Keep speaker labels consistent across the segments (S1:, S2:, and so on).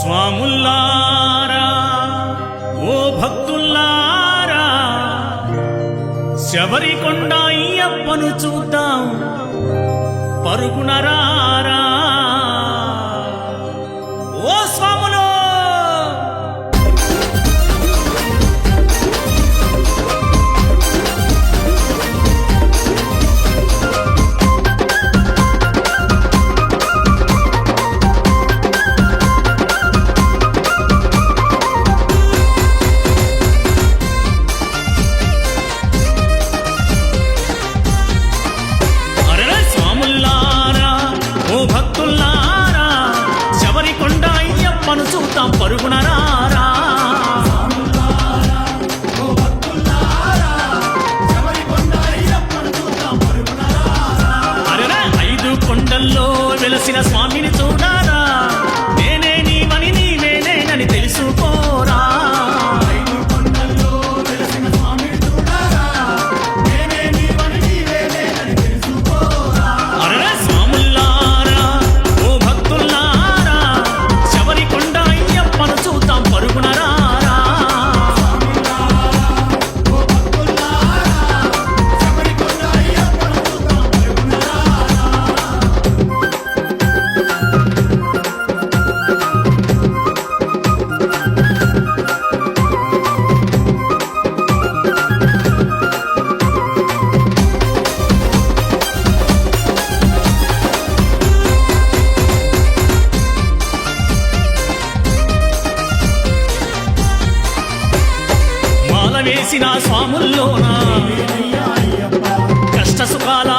S1: స్వాముల్లారా ఓ భక్తుల్లారా శబరికొండ అయ్యప్పను చూద్దాం. పరుగునరా చేసిన స్వాముల్లోనా? కష్ట సుఖాల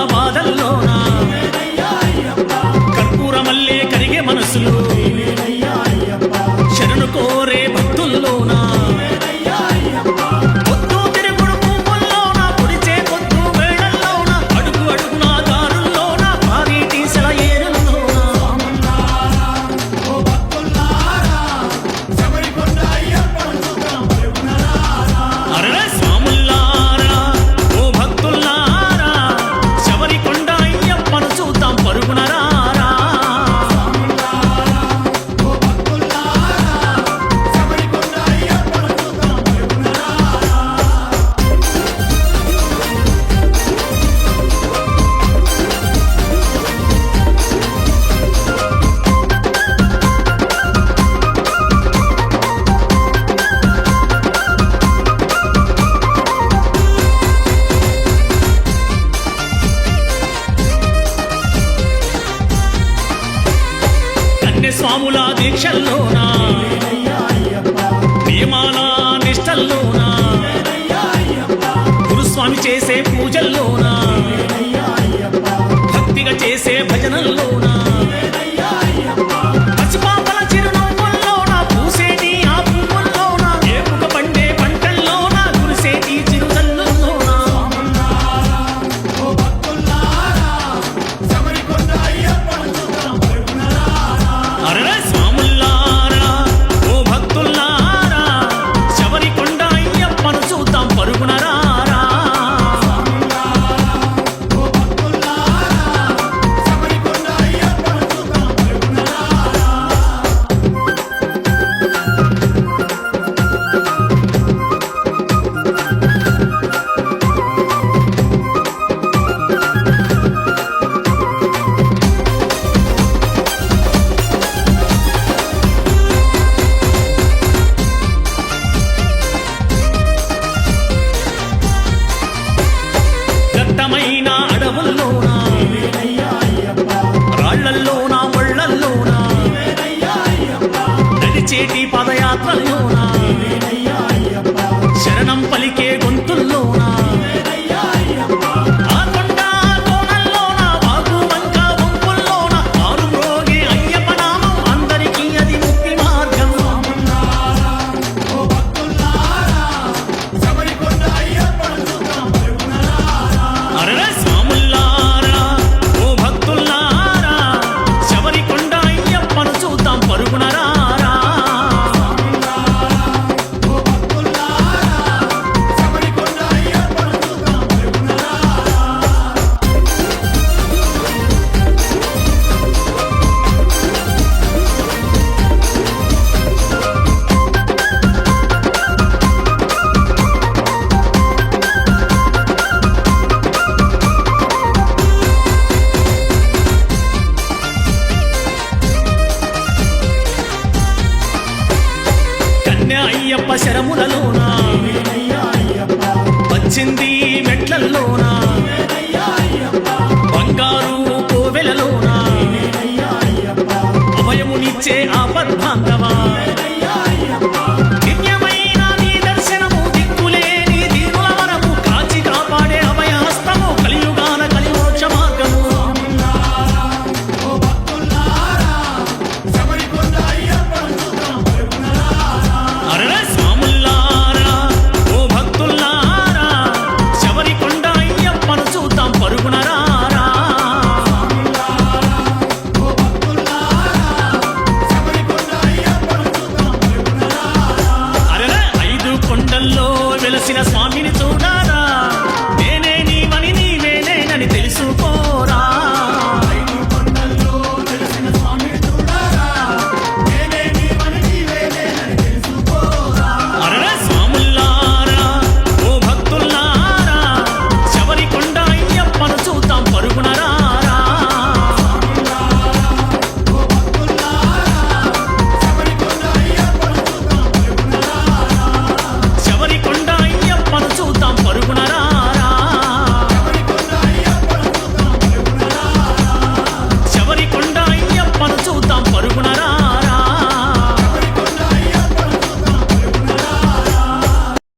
S1: స్వాముల దీక్షల్లోనా? నియమాల నిష్టల్లోనా? గురుస్వామి చేసే పూజల్లోనా? భక్తిగా చేసే భజనల్లోనా? చేటి పదయాత్రలోన